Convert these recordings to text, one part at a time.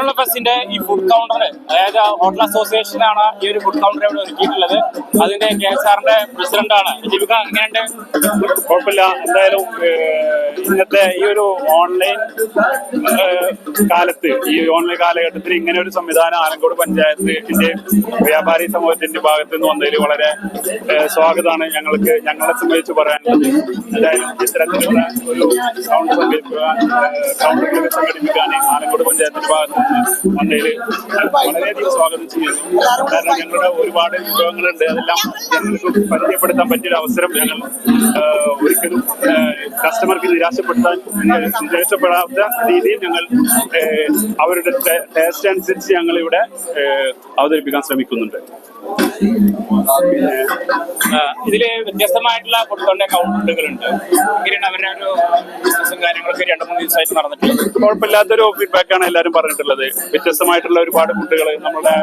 കേരള ഫെസ്റ്റിന്റെ ഈ food counter അതായത് ഹോട്ടൽ അസോസിയേഷൻ ആണ് ഈ ഒരു ഫുഡ് കൗണ്ടർ ഇവിടെ ഒരുക്കിയിട്ടുള്ളത്. അതിന്റെ കെ എസ് ആറിന്റെ പ്രസിഡന്റ് ആണ്. ദീപിക എങ്ങനെയുണ്ട്? കുഴപ്പമില്ല. എന്തായാലും ഇന്നത്തെ ഈ ഒരു ഓൺലൈൻ കാലത്ത് ഈ ഓൺലൈൻ കാലഘട്ടത്തിൽ ഇങ്ങനെ ഒരു സംവിധാനം ആലങ്കോട് പഞ്ചായത്തിന്റെ വ്യാപാരി സമൂഹത്തിന്റെ ഭാഗത്ത് നിന്ന് വന്നതിൽ വളരെ സ്വാഗതമാണ് ഞങ്ങൾക്ക് ഞങ്ങളെ സംബന്ധിച്ച് പറയാനുള്ളത്. എന്തായാലും ഇത്തരത്തിലുള്ള ഒരു കൗണ്ടർ സംഘടിപ്പിക്കാൻ ആലങ്കോട് പഞ്ചായത്തിന്റെ ഭാഗത്ത് വന്നതിൽ വളരെയധികം സ്വാഗതം ചെയ്യുന്നു. കാരണം ഞങ്ങളുടെ ഒരുപാട് വിഭവങ്ങളുണ്ട്. അതെല്ലാം ഞങ്ങൾക്ക് പരിചയപ്പെടുത്താൻ പറ്റിയൊരു അവസരം ഞങ്ങൾ ഒരിക്കലും കസ്റ്റമർക്ക് നിരാശപ്പെടുത്താൻ നിരാശപ്പെടാത്ത രീതിയിൽ ഞങ്ങൾ അവരുടെ ടേസ്റ്റ് അനുസരിച്ച് ഞങ്ങൾ ഇവിടെ അവതരിപ്പിക്കാൻ ശ്രമിക്കുന്നുണ്ട്. പിന്നെ ഇതിൽ വ്യത്യസ്തമായിട്ടുള്ള കൊടുത്തോണ്ട കൗണ്ടുകളുണ്ട് എങ്ങനെയാണ് അവരുടെ ഒരു കാര്യങ്ങളൊക്കെ രണ്ട് മൂന്ന് ദിവസമായിട്ട് നടന്നിട്ടുള്ളത് കുഴപ്പമില്ലാത്തൊരു ഫീഡ്ബാക്കാണ് എല്ലാവരും പറഞ്ഞിട്ടുള്ളത്. വ്യത്യസ്തമായിട്ടുള്ള ഒരുപാട് ഫുഡുകൾ നമ്മുടെ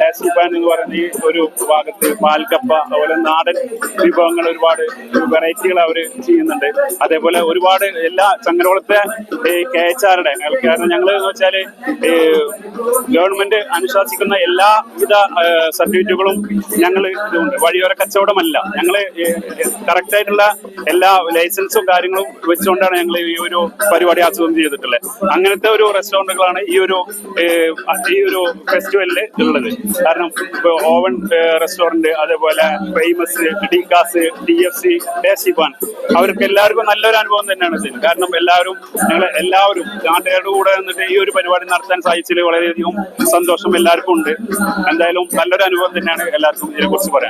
ടേസ്റ്റി പാൻ എന്ന് പറയുന്ന ഈ ഒരു ഭാഗത്ത് പാൽക്കപ്പ അതുപോലെ നാടൻ വിഭവങ്ങൾ ഒരുപാട് വെറൈറ്റികൾ അവർ ചെയ്യുന്നുണ്ട്. അതേപോലെ ഒരുപാട് എല്ലാ ചങ്ങരോളത്തെ കെ എച്ച് ആറുടെ കാരണം ഞങ്ങൾ എന്ന് വെച്ചാൽ ഗവൺമെന്റ് അനുശാസിക്കുന്ന എല്ലാ എല്ലാവിധ സർട്ടിഫിക്കറ്റുകളും ഞങ്ങൾ ഇതുണ്ട്. വഴിയോര കച്ചവടമല്ല. ഞങ്ങൾ കറക്റ്റ് ആയിട്ടുള്ള എല്ലാ ലൈസൻസും കാര്യങ്ങളും വെച്ചുകൊണ്ടാണ് ഞങ്ങൾ ഈ ഒരു പരിപാടി ആസ്വദം ചെയ്തിട്ടുള്ളത്. അങ്ങനത്തെ ഒരു റെസ്റ്റോറന്റുകളാണ് ഈ ഒരു ഈ ഒരു ഫെസ്റ്റിവലിൽ ഉള്ളത്. കാരണം ഓവൻ റെസ്റ്റോറന്റ് അതേപോലെ ഫേമസ് ഡികാസ് ഡി എഫ് സി ടേസ്റ്റിപ്പാൻ അവർക്ക് എല്ലാവർക്കും നല്ലൊരു അനുഭവം തന്നെയാണ് ഇതിന് കാരണം എല്ലാവരും ഞങ്ങൾ എല്ലാവരും നാട്ടുകാരുടെ കൂടെ നിന്നിട്ട് ഈ ഒരു പരിപാടി നടത്താൻ സാധിച്ചതിൽ വളരെയധികം സന്തോഷം എല്ലാവർക്കും ഉണ്ട്. എന്തായാലും നല്ലൊരു അനുഭവം തന്നെയാണ് എല്ലാവർക്കും ഇതിനെക്കുറിച്ച് പറയാൻ.